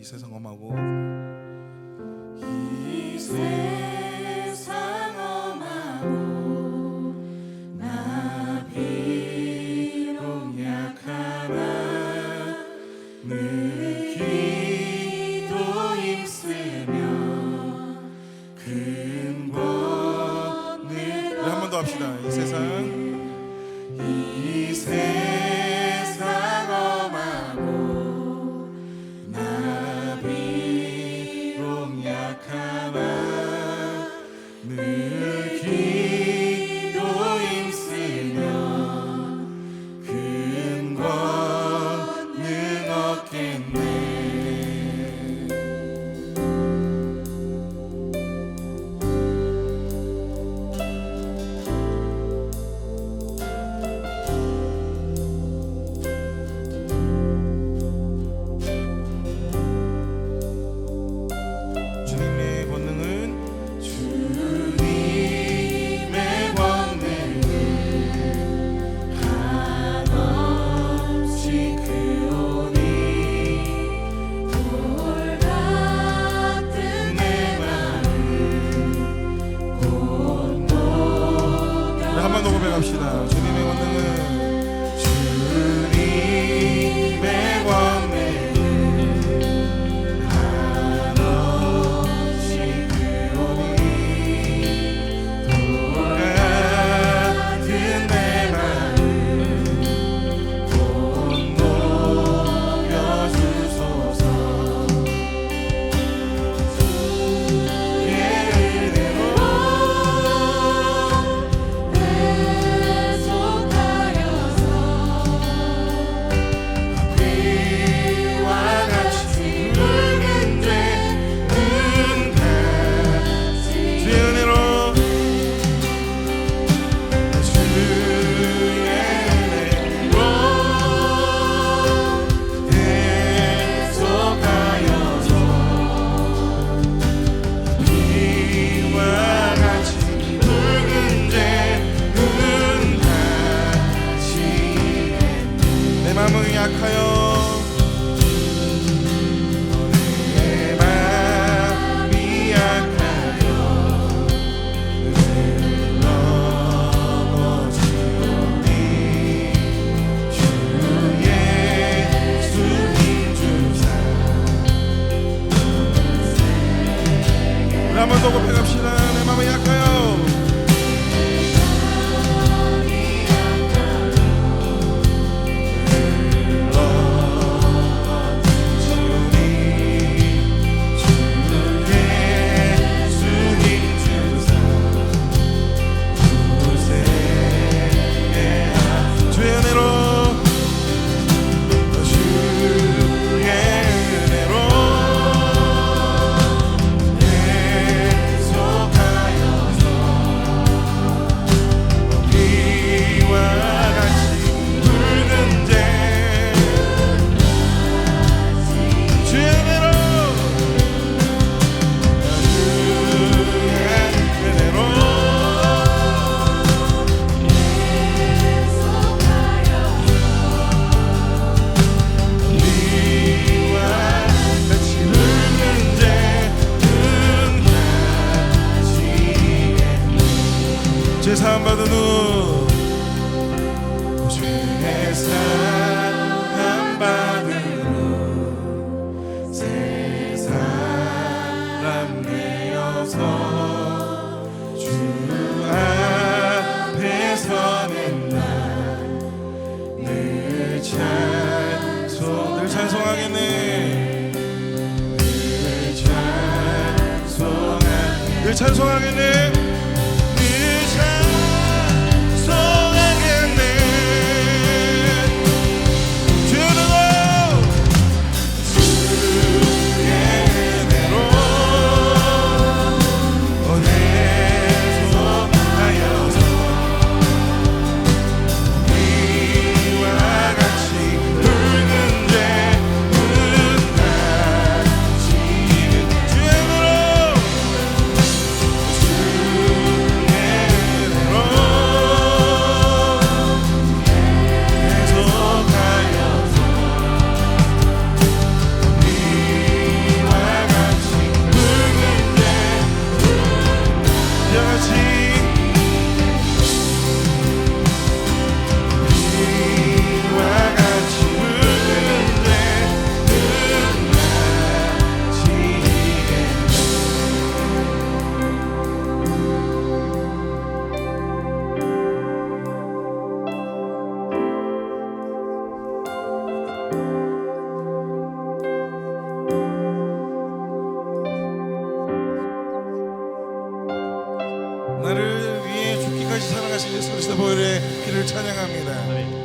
이 세상 엄하고. 이 세상 기도합시다. 주님의 죄 사함 받은 후 죄 사함 받은 후 새 사람 되어서 주 앞에 서는 날늘 찬송 늘 찬송하겠네 늘 찬송하겠네. 늘 찬송하겠네. 사랑하신 예수 그리스도 보혈의 길을 찬양합니다.